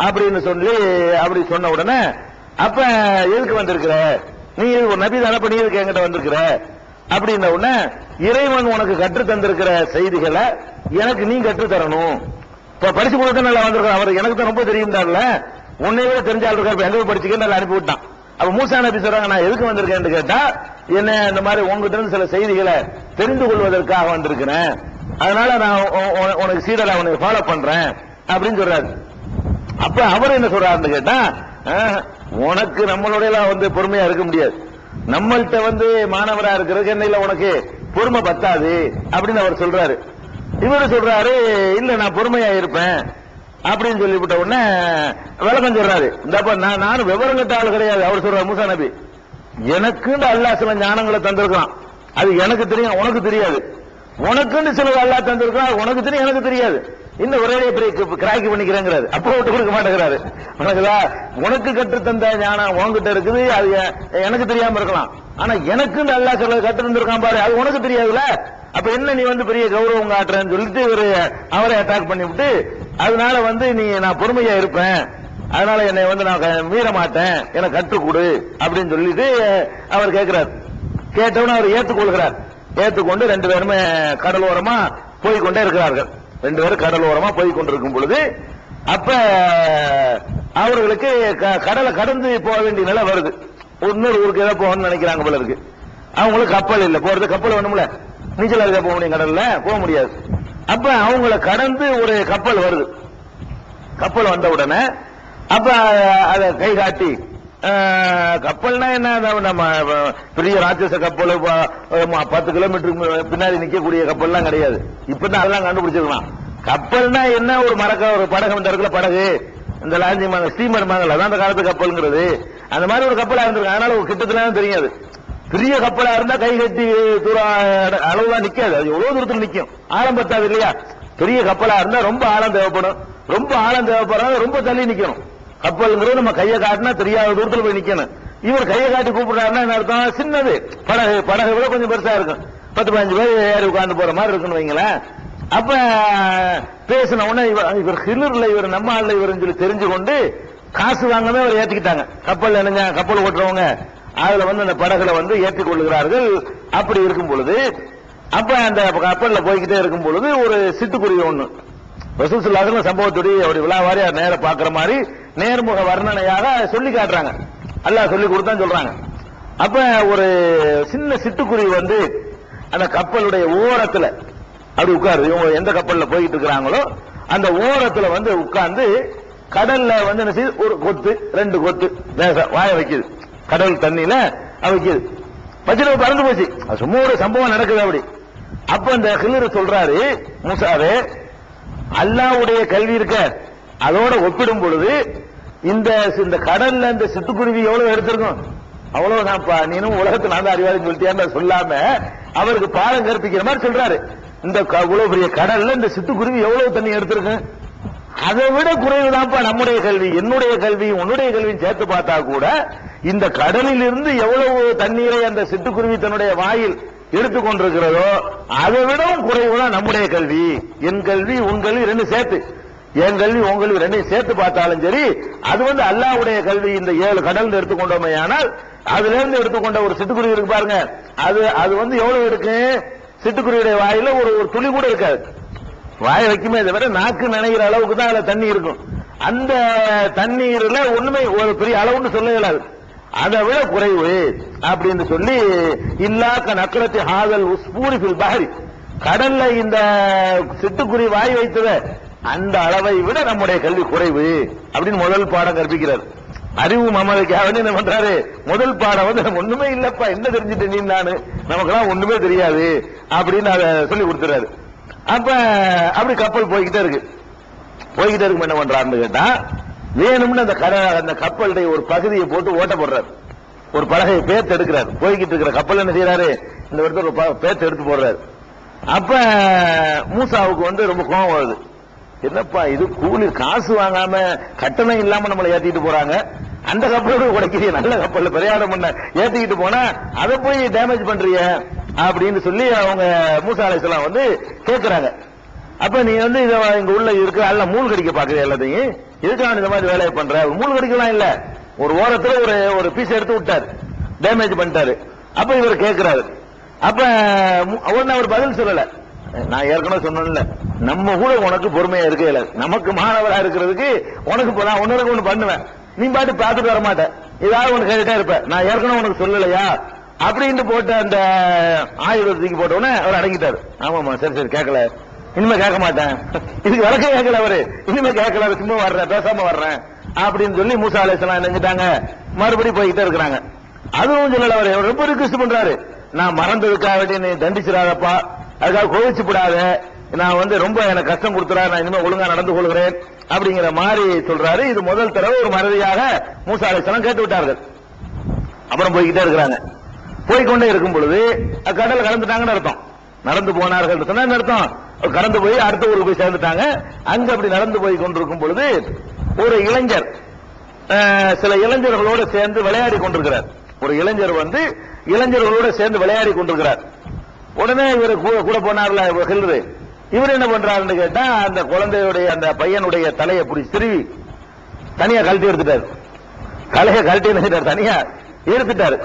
அப்படின்னு சொல்லி அப்படி சொன்ன உடனே அப்ப எதுக்கு வந்திருக்கிற? நீ ஒரு நபி தானே நீ இருக்க என்கிட்ட வந்திருக்கிற? அப்படின்ன உடனே இறைவன் உனக்கு கற்று தந்திருக்கிற செய்திகளை எனக்கு நீ கற்று தரணும். இப்ப படிச்சு கொடுத்து நல்லா வந்திருக்கான் அவர் எனக்கு தான் ரொம்ப தெரியும்டார்ல உன்னை விட தெரிஞ்ச ஆள் இருக்காரு. எங்க படிச்சுக்க நல்லா அனுப்பி விட்டான். அப்ப மூசா நபி சொல்றாங்க நான் எதுக்கு வந்திருக்கேன்னு கேட்டா என்ன இந்த மாதிரி உங்ககிட்ட இருந்து சில செய்திகளை தெரிந்து கொள்வதற்காக வந்திருக்கிறேன். அதனால நான் உ- உனக்கு சீடலா உனக்கு ஃபாலோ பண்றேன். அப்படின்னு சொல்றாரு. அப்ப அவர் என்ன சொல்றாருன்னு கேட்டா உனக்கு நம்மளுடைய வந்து பொறுமையா இருக்க முடியாது. நம்மள்கிட்ட வந்து மாணவரா இருக்கிற என்ன உனக்கு? பொறுமை பத்தாது அப்படின்னு அவர் சொல்றாரு. இவரு சொல்றாரு இல்ல நான் பொறுமையா இருப்பேன் அப்படின்னு சொல்லிவிட்ட உடனே விளக்கம் சொல்றாரு. இந்தப்ப நான் நானும் விவரம் கட்ட ஆள் கிடையாது அவர் சொல்றாரு மூசா நபி. எனக்குன்னு அல்லாஹ் சில ஞானங்களை தந்திருக்கான் அது எனக்கு தெரியும் உனக்கு தெரியாது. உனக்குன்னு சில அல்லாஹ் தந்திருக்கான் உனக்கு தெரியும் எனக்கு தெரியாது. இந்த ஒரே பெரிய கிராக்கி பண்ணிக்கிறேங்கிறாரு. அப்ப விட்டு கொடுக்க மாட்டேங்கிறாரு. உனக்குதா உனக்கு கற்று தந்த ஞானம் உன்கிட்ட இருக்குது அது எனக்கு தெரியாம இருக்கலாம். ஆனா எனக்குன்னு நல்லா சில கற்று தந்திருக்கான் பாரு அது உனக்கு தெரியாதுல அப்ப என்ன நீ வந்து பெரிய கௌரவம் காட்டுறேன்னு சொல்லிட்டு ஒரு அவரை அட்டாக் பண்ணி விட்டு அதனால வந்து நீ நான் பொறுமையா இருப்பேன். அதனால என்னை வந்து நான் மீற மாட்டேன். எனக்கு கற்றுக்கொடு அப்படின்னு சொல்லிட்டு அவர் கேட்கிறார் கேட்டவன அவர் ஏற்றுக்கொள்கிறார் ஏற்றுக்கொண்டு ரெண்டு பேருமே கடலோரமா போய்கொண்டே இருக்கிறார்கள். ரெண்டு பேரும் கடலோரமா போய் கொண்டிருக்கும் பொழுது அப்ப அவர்களுக்கு க- கடலை கடந்து போக வேண்டிய நிலை வருது. இன்னொரு ஊருக்கு ஏதோ போகணும்னு நினைக்கிறாங்க போல இருக்கு. அவங்களுக்கு கப்பல் இல்லை. போறது கப்பல் வேணும்ல. நீச்சல் அடிக்க போக முடியும் கடல்ல. போக முடியாது. அப்ப அவங்கள கடந்து ஒரு கப்பல் வருது. கப்பல் வந்த உடனே அப்ப அதை கை காட்டி கப்பல்னா என்ன? நம்ம பெரிய ராட்சச கப்பல் பத்து கிலோமீட்டருக்கு பின்னாடி நிக்கக்கூடிய கப்பல்லாம் கிடையாது. இப்பதான் அதெல்லாம் கண்டுபிடிச்சிருக்கலாம். கப்பல்னா என்ன? ஒரு மரக்க ஒரு படகு இந்த இடத்துல படகு. இந்த லாஞ்சி மங்க ஸ்டீமர் மங்கல் அதான் அந்த காலத்து கப்பல்ங்கிறது. அந்த மாதிரி ஒரு கப்பலா இருந்திருக்கு. அதனால ஒரு கிட்டத்துல தெரியாது. பெரிய கப்பலா இருந்தா கை கட்டி தூரம் அளவுதான் நிக்காது. அது எவ்வளவு தூரத்தில் நிக்கும்? ஆழம் பத்தாது இல்லையா? பெரிய கப்பலா இருந்தா ரொம்ப ஆழம் தேவைப்படும். ரொம்ப ஆழம் தேவைப்படுறது ரொம்ப தள்ளி நிக்கணும். கப்பல்ங்கிறது நம்ம கையை காட்டினா தெரியாத தூரத்தில் போய் நிக்கணும். இவர் கையை காட்டி கூப்பிடுறாருன்னா என்ன அர்த்தம்? சின்னது. படகு படகு விட கொஞ்சம் பெருசா இருக்கும். பத்து பதினஞ்சு பேர் ஏறி உட்காந்து போற மாதிரி இருக்குன்னு வைங்களேன். அப்ப பேசின உடனே இவர் இவர் ஹிலர்ல இவர் நம்ம ஆள்ல இவருன்னு சொல்லி தெரிஞ்சு கொண்டு காசு வாங்கவே அவர் ஏத்திக்கிட்டாங்க. கப்பல் என்னங்க கப்பல் ஓட்டுறவங்க அதுல வந்து அந்த படகுல வந்து ஏற்றிக் கொள்ளுகிறார்கள் அப்படி இருக்கும் பொழுது அப்ப அந்த கப்பல்ல போய்கிட்டே இருக்கும் பொழுது ஒரு சிட்டுக்குருவி ஒண்ணு. ரசூசுல்லாசன சம்பவத்துடைய ஒரு விழாவாரி நேர பாக்குற மாதிரி நேர்முக வர்ணனையாக சொல்லி காட்டுறாங்க. அல்லாஹ் சொல்லி கொடுத்தான் சொல்றாங்க. அப்ப ஒரு சின்ன சிட்டுக்குருவி வந்து அந்த கப்பலுடைய ஓரத்துல அப்படி உட்காரு இவங்க எந்த கப்பல்ல போயிட்டு இருக்கிறாங்களோ அந்த ஓரத்துல வந்து உட்கார்ந்து கடல்ல வந்து என்ன செய்யுது? ஒரு கொத்து ரெண்டு கொத்து வாய வைக்குது. கடல் தண்ணியில வைக்குது. பச்சை பறந்து போச்சு. அது சும்மா ஒரு சம்பவம் நடக்குது அப்படி. அப்ப அந்த ஹிலர் சொல்றாரு மூசாவே அல்லாவுடைய கல்வி இருக்க. அதோட ஒப்பிடும் பொழுது இந்த இந்த கடல்ல இந்த சிட்டுக்குருவி எவ்வளவு எடுத்திருக்கும்? அவ்வளவு நான் நீனும் உலகத்துல நான் தான் அறிவாளின்னு சொல்லாம அவருக்கு பாடம் கற்பிக்கிற மாதிரி சொல்றாரு. இந்த இவ்வளவு பெரிய கடல்ல இந்த சிட்டுக்குருவி எவ்வளவு தண்ணி எடுத்திருக்கு? அதை விட குறைவுதான்ப்பா நம்முடைய கல்வி. என்னுடைய கல்வி உன்னுடைய கல்வியும் சேர்த்து பார்த்தா கூட இந்த கடலில் இருந்து எவ்வளவு தண்ணீரை அந்த சிட்டுக்குருவி தன்னுடைய வாயில் எடுத்துக்கொண்டிருக்கிறதோ அதை விடவும் குறைவுதான் நம்முடைய கல்வி. என் கல்வி உன் கல்வி ரெண்டு சேர்த்து. என் கல்வி உன் கல்வி ரெண்டையும் சேர்த்து பார்த்தாலும் சரி அது வந்து அல்லாஹ்வுடைய கல்வி இந்த ஏழு கடல் எடுத்துக்கொண்டோமே ஆனால் அதுல இருந்து எடுத்துக்கொண்ட ஒரு சிட்டுக்குருவி இருக்கு பாருங்க. அது அது வந்து எவ்வளவு இருக்கு? சிட்டுக்குருவியுடைய வாயில ஒரு ஒரு துளி கூட இருக்காது. வாய வைக்குமே தவிர நாக்கு நினைக்கிற அளவுக்கு தான் அதுல தண்ணி இருக்கும். அந்த தண்ணீர்ல ஒண்ணுமே ஒரு பெரிய அளவுன்னு சொல்ல இயலாது அதை விட குறைவு அப்படின்னு சொல்லி இல்லாக்க நக்கலத்தி ஹாதல் உஸ்பூரி ஃபில் பஹரி. கடல்ல இந்த சிட்டுக்குருவி வாய் வைத்தத அந்த அளவை விட நம்முடைய கல்வி குறைவு அப்படின்னு முதல் பாடம் கற்பிக்கிறார். அறிவு மமதைக்காக என்ன பண்றாரு? முதல் பாடம் வந்து நம்ம ஒண்ணுமே இல்லப்பா என்ன தெரிஞ்சுட்டு நீ நானு? நமக்கெல்லாம் ஒண்ணுமே தெரியாது அப்படின்னு அதை சொல்லி கொடுத்துறாரு. அப்ப அப்படி கப்பல் போய்கிட்டே இருக்கு. போய்கிட்டே இருக்கும் என்ன பண்றாருன்னு கேட்டா வேணும்னு அந்த அந்த கப்பலுடைய ஒரு பகுதியை போட்டு ஓட்ட போடுறாரு. ஒரு பலகையை பேத்து எடுக்கிறார். போய்கிட்டு இருக்கிற கப்பல் என்ன செய்யறாரு இந்த இடத்துல ஒரு ப- பேத்து எடுத்து போடுறாரு. அப்ப மூசாவுக்கு வந்து ரொம்ப கோபம் வருது. என்னப்பா இது கூலி காசு வாங்காம கட்டணம் இல்லாம நம்மளை ஏத்திட்டு போறாங்க? அந்த கப்பலோட உடைக்கிறீங்க நல்ல கப்பல்ல பிரயாணம் பண்ண. ஏத்திக்கிட்டு போனா அதை போய் டேமேஜ் பண்றிய அப்படின்னு சொல்லி அவங்க மூசா அலைசலாம் வந்து கேட்கிறாங்க அப்ப நீ வந்து இத இங்க உள்ள இருக்கிற அல்ல மூல் கடிக்க பாக்குற எல்லாத்தையும். எதுக்காக இந்த மாதிரி வேலையை பண்ற? மூல் கடிக்கலாம் இல்ல. ஒரு ஓரத்துல ஒரு ஒரு பீஸ் எடுத்து விட்டாரு. டேமேஜ் பண்ணிட்டாரு. அப்ப இவர் கேட்கிறாரு அப்ப மு- உடனே அவர் பதில் சொல்லல. நான் ஏற்கனவே சொன்னேன்ல. நம்ம கூட உனக்கு பொறுமையா இருக்கே இல்ல. நமக்கு மாணவரா இருக்கிறதுக்கு உனக்கு நான் ஒன்னு ஒண்ணு பண்ணுவேன். நீ பாட்டு பார்த்துட்டு வர மாட்டேன் ஏதாவது ஒண்ணு கேட்டுட்டே இருப்ப. நான் ஏற்கனவே உனக்கு சொல்லலையா? அப்படின்னு போட்ட அந்த ஆயுர்வேதத்துக்கு போட்ட உடனே அவர் அடங்கிட்டாரு. ஆமாமா சரி சரி கேட்கல இனிமே கேட்க மாட்டேன். இதுக்கு விளக்க கேட்கல அவரு. இனிமே கேட்கல சும்மா வர்றேன் பேசாம வர்றேன். அப்படின்னு சொல்லி மூசா அலைசலாம் நினைஞ்சிட்டாங்க. மறுபடியும் போய்கிட்டே இருக்கிறாங்க. அதுவும் சொல்லல அவர். ரொம்ப ரிக்வஸ்ட் பண்றாரு. நான் மறந்ததுக்காக வேண்டி நீ தண்டிச்சிடாதப்பா. அதுக்காக கோவிச்சு விடாத நான் வந்து ரொம்ப எனக்கு கஷ்டம் கொடுத்துறா. நான் இனிமே ஒழுங்கா நடந்து கொள்கிறேன் அப்படிங்கிற மாதிரி சொல்றாரு. இது முதல் தடவை ஒரு மறதியாக மூசா அலைசலாம் கேட்டு விட்டார்கள். அப்புறம் போய்கிட்டே இருக்கிறாங்க. போய்க்கொண்டே இருக்கும் பொழுது கடல் கலந்துட்டாங்கன்னு அர்த்தம். நடந்து போனார்கள் சொன்னா அர்த்தம்? கடந்து போய் அடுத்த ஊருக்கு போய் சேர்ந்துட்டாங்க. அங்க அப்படி நடந்து போய் கொண்டிருக்கும் பொழுது ஒரு இளைஞர் சில இளைஞர்களோடு சேர்ந்து விளையாடி கொண்டிருக்கிறார். ஒரு இளைஞர் வந்து இளைஞர்களோடு சேர்ந்து விளையாடி கொண்டிருக்கிறார். உடனே இவர் கூட கூட போனார்ல ஹில்ரு. இவர் என்ன பண்றாருன்னு கேட்டா அந்த குழந்தையுடைய அந்த பையனுடைய தலையை பிடிச்சி திருவி தனியா கழட்டி எடுத்துட்டாரு. கலையை கழட்டி நினைச்சார் தனியா. எடுத்துட்டாரு.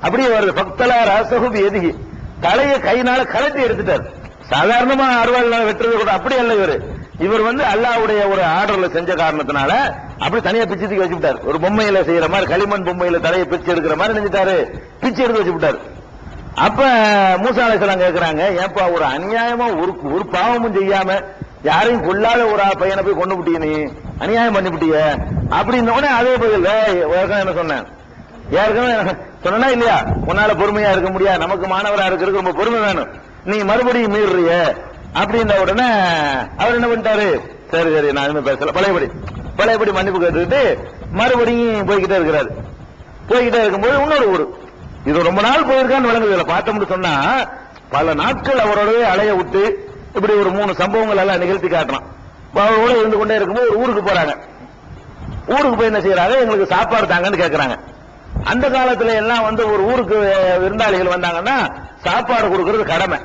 அப்படியே அவர் பக்தலா ரசகு எதுகி. தலையை கையினால கலட்டி எடுத்துட்டாரு. சாதாரணமா அறுவாள் வெட்டுறது கூட அப்படி அல்ல இவர். இவர் வந்து அல்லாவுடைய ஒரு ஆர்டர்ல செஞ்ச காரணத்தினால அப்படி தனியா பிச்சு தூக்கி வச்சு விட்டாரு ஒரு பொம்மையில செய்யற மாதிரி களிமண் பொம்மையில தலையை பிச்சு எடுக்கிற மாதிரி நினைச்சிட்டாரு பிச்சு எடுத்து வச்சு விட்டாரு அப்ப மூசா அலைசலாம் கேக்குறாங்க ஏன்பா ஒரு அநியாயமா ஒரு ஒரு பாவமும் செய்யாம யாரையும் கொல்லாத ஒரு ஆ- பையனை போய் கொண்டு விட்டிய நீ? அநியாயம் பண்ணி விட்டிய உடனே அதே பதில் என்ன சொன்னேன்? ஏற்கனவே சொன்னா இல்லையா? உன்னால பொறுமையா இருக்க முடியாது நமக்கு மாணவரா இருக்கிறதுக்கு ரொம்ப பொறுமை வேணும். நீ மறுபடியும் மீறிய அப்படின்ற உடனே அவர் என்ன பண்ணிட்டாரு? சரி சரி நான் இனிமே பேசல. பழையபடி. பழையபடி மன்னிப்பு கேட்டுக்கிட்டு மறுபடியும் போய்கிட்டே இருக்கிறாரு. போய்கிட்டே இருக்கும்போது இன்னொரு ஊர். இது ரொம்ப நாள் போயிருக்கான்னு விளங்குது. இதுல பார்த்தோம்னு சொன்னா பல நாட்கள் அவரோடவே அலைய விட்டு இப்படி ஒரு மூணு சம்பவங்கள் எல்லாம் நிகழ்த்தி காட்டணும் அவரோட இருந்து கொண்டே இருக்கும்போது ஒரு ஊருக்கு போறாங்க. ஊருக்கு போய் என்ன செய்யறாங்க? எங்களுக்கு சாப்பாடு தாங்கன்னு கேட்கறாங்க அந்த காலத்துல எல்லாம் வந்து ஒரு ஊருக்கு விருந்தாளிகள் வந்தாங்கன்னா சாப்பாடு கொடுக்கறது கடமை.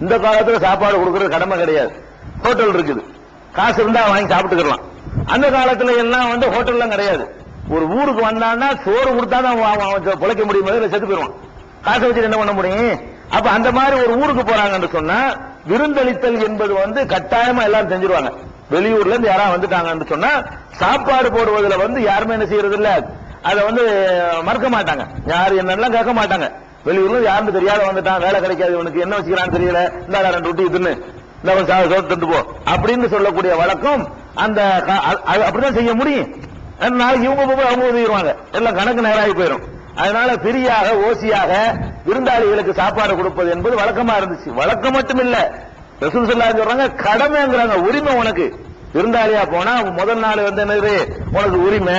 இந்த காலத்துல சாப்பாடு கொடுக்கறது கடமை கிடையாது. ஹோட்டல் இருக்குது. காசு இருந்தா வாங்கி சாப்பிட்டுக்கலாம். அந்த காலத்துல எல்லாம் வந்து ஹோட்டல்லாம் கிடையாது. ஒரு ஊருக்கு வந்தான்னா சோறு கொடுத்தாதான் அவன் அவன் பிழைக்க முடியும். இல்லை செத்து போயிடுவான். காசை வச்சு என்ன பண்ண முடியும்? அப்ப அந்த மாதிரி ஒரு ஊருக்கு போறாங்கன்னு சொன்னா விருந்தளித்தல் என்பது வந்து கட்டாயமா எல்லாரும் செஞ்சிருவாங்க வெளியூர்ல இருந்து யாராவது வந்துட்டாங்கன்னு சொன்னா சாப்பாடு போடுவதுல வந்து யாருமே என்ன செய்யறது இல்லை அதை வந்து மறக்க மாட்டாங்க. யாரு என்னெல்லாம் கேட்க மாட்டாங்க. வெளியூர்ல யாருன்னு தெரியாத வந்துட்டான். வேலை கிடைக்காது. உனக்கு என்ன வச்சுக்கிறான்னு தெரியல. இந்த ரெண்டு விட்டு இதுன்னு இந்த சா- சோறு தின்னுட்டு போ. அப்படின்னு சொல்லக்கூடிய வழக்கம் அந்த அது அப்படிதான் செய்ய முடியும். ஆனா நாளைக்கு இவங்க போய் அவங்க உதவிடுவாங்க. எல்லாம் கணக்கு நேராகி போயிடும் அதனால பிரியாக ஓசியாக விருந்தாளிகளுக்கு சாப்பாடு கொடுப்பது என்பது வழக்கமா இருந்துச்சு. வழக்கம் மட்டும் இல்ல ரசூல் சொல்லா சொல்றாங்க கடமைங்கிறாங்க. உரிமை உனக்கு. விருந்தாளியா போனா முதல் நாள் வந்து என்னது? உனக்கு உரிமை.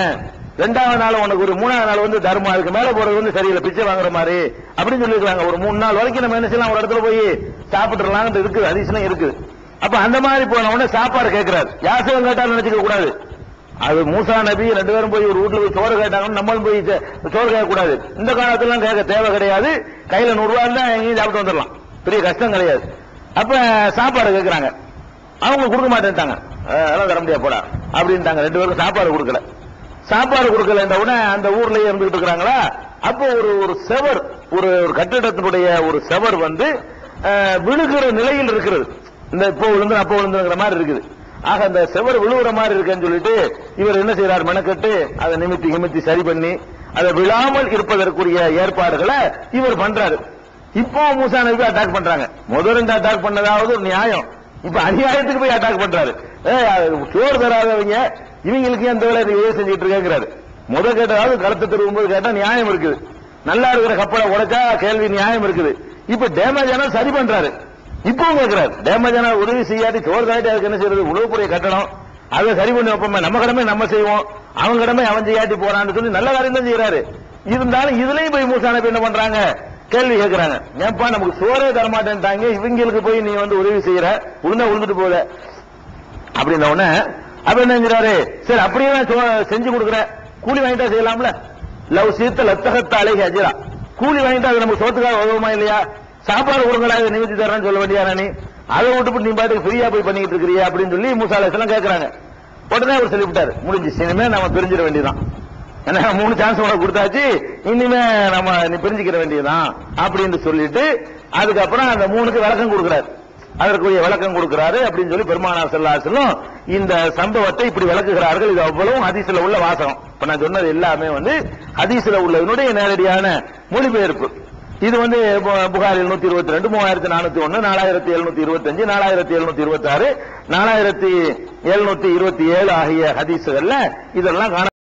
ரெண்டாவது நாள் உனக்கு ஒரு மூணாவது நாள் வந்து தர்மம் அதுக்கு மேல போறது வந்து சரியில்லை பிச்சை வாங்குற மாதிரி. அப்படின்னு சொல்லியிருக்காங்க ஒரு மூணு நாள் வரைக்கும் நம்ம என்ன செய்யலாம்? ஒரு இடத்துல போய் சாப்பிட்டுலாம் இருக்குது அதிசயம் இருக்குது அப்ப அந்த மாதிரி போன உடனே சாப்பாடு கேட்கிறாரு. யாசகம் கேட்டாலும் நினைச்சுக்க கூடாது. அது மூசா நபி ரெண்டு பேரும் போய் ஒரு வீட்டுல போய் சோறு கேட்டாங்கன்னு நம்மளும் போய் சோறு கேட்கக்கூடாது இந்த காலத்துல கேட்க தேவை கிடையாது. கையில நூறு ரூபாய் இருந்தா எங்கேயும் சாப்பிட்டு வந்துடலாம். பெரிய கஷ்டம் கிடையாது. அப்ப சாப்பாடு கேட்கிறாங்க. அவங்க கொடுக்க மாட்டேன்ட்டாங்க. அதெல்லாம் தர முடியாது போடா. அப்படின்ட்டாங்க. ரெண்டு பேருக்கும் சாப்பாடு கொடுக்கல. சாப்பாடு கொடுக்கல உடனே அந்த ஊர்லயே இருந்துகிட்டு இருக்கிறாங்களா? அப்போ ஒரு ஒரு செவர் ஒரு ஒரு கட்டிடத்தினுடைய ஒரு செவர் வந்து விழுகிற நிலையில் இருக்கிறது. இந்த இப்போ விழுந்து அப்போ விழுந்துங்கிற மாதிரி இருக்குது. ஆக அந்த செவர் விழுகிற மாதிரி இருக்குன்னு சொல்லிட்டு இவர் என்ன செய்யறார் மெனக்கட்டு அதை நிமித்தி நிமித்தி சரி பண்ணி அதை விழாமல் இருப்பதற்குரிய ஏற்பாடுகளை இவர் பண்றாரு. இப்போ மூசா நபி அட்டாக் பண்றாங்க. முதல் ரெண்டு அட்டாக் பண்ணதாவது ஒரு நியாயம். இப்ப அநியாயத்துக்கு போய் அட்டாக் பண்றாரு. அது சோறு தராதவங்க இவங்களுக்கு எந்த வேலை உதவி செஞ்சுட்டு இருக்கேங்கிறாரு முத கேட்டதாவது களத்து திரும்பும்போது கேட்டா நியாயம் இருக்குது. நல்லா இருக்கிற கப்பலை உடைச்சா கேள்வி நியாயம் இருக்குது. இப்ப டேமேஜ் ஆனா சரி பண்றாரு. இப்பவும் கேட்கிறாரு டேமேஜ் ஆனா உதவி செய்யாட்டி சோறு தாட்டி அதுக்கு என்ன செய்யறது உழவு கட்டணம். அதை சரி பண்ணி வைப்போமே நம்ம கடமை நம்ம செய்வோம். அவன் கடமை அவன் செய்யாட்டி போறான்னு சொல்லி நல்ல காரியம் தான் செய்யறாரு இருந்தாலும் இதுலயும் போய் மூசா நபி என்ன பண்றாங்க? கேள்வி கேட்கறாங்க ஏன்பா நமக்கு சோறே தரமாட்டேன்ட்டாங்க. இவங்களுக்கு போய் நீ வந்து உதவி செய்யற? உளுந்தா உழுந்துட்டு போகுத. அப்படின்ன உடனே அப்ப என்ன செஞ்சாரு சரி அப்படியே நான் சோ- செஞ்சு கொடுக்குறேன். கூலி வாங்கிட்டா செய்யலாம்ல? லவ் சீத்த லத்தகத்த அழகி அஜிரா. கூலி வாங்கிட்டா அது நமக்கு சோத்துக்காக உதவுமா இல்லையா? சாப்பாடு கொடுங்களா இதை நிமித்தி தரேன்னு சொல்ல வேண்டியா நீ? அதை விட்டுப்பட்டு நீ பாட்டுக்கு ஃப்ரீயா போய் பண்ணிட்டு இருக்கிறியா அப்படின்னு சொல்லி மூசா அலைஹிஸ்ஸலாம் கேட்கறாங்க உடனே அவர் சொல்லிவிட்டாரு முடிஞ்சு இனிமே நம்ம பிரிஞ்சிட வேண்டியதான் ஏன்னா மூணு சான்ஸ் உனக்கு கொடுத்தாச்சு இனிமே நம்ம நீ பிரிஞ்சுக்கிற வேண்டியதான் அப்படின்னு சொல்லிட்டு அதுக்கப்புறம் அந்த மூணுக்கு விளக்கம் கொடுக்குறாரு. அதற்குரிய விளக்கம் கொடுக்கிறாரு அப்படின்னு சொல்லி பெருமானார் செல்லாசலும் இந்த சம்பவத்தை இப்படி விளக்குகிறார்கள். இது அவ்வளவும் ஹதீசில் உள்ள வாசகம். இப்ப நான் சொன்னது எல்லாமே வந்து ஹதீசில் உள்ளதனுடைய நேரடியான மொழிபெயர்ப்பு. இது வந்து புகார் புகாரில் நூத்தி இருபத்தி ரெண்டு மூவாயிரத்தி நானூத்தி ஒன்னு நாலாயிரத்தி எழுநூத்தி இருபத்தி அஞ்சு நாலாயிரத்தி எழுநூத்தி இருபத்தி ஆறு நாலாயிரத்தி எழுநூத்தி இருபத்தி ஏழு ஆகிய ஹதீஸுகள்ல இதெல்லாம் காண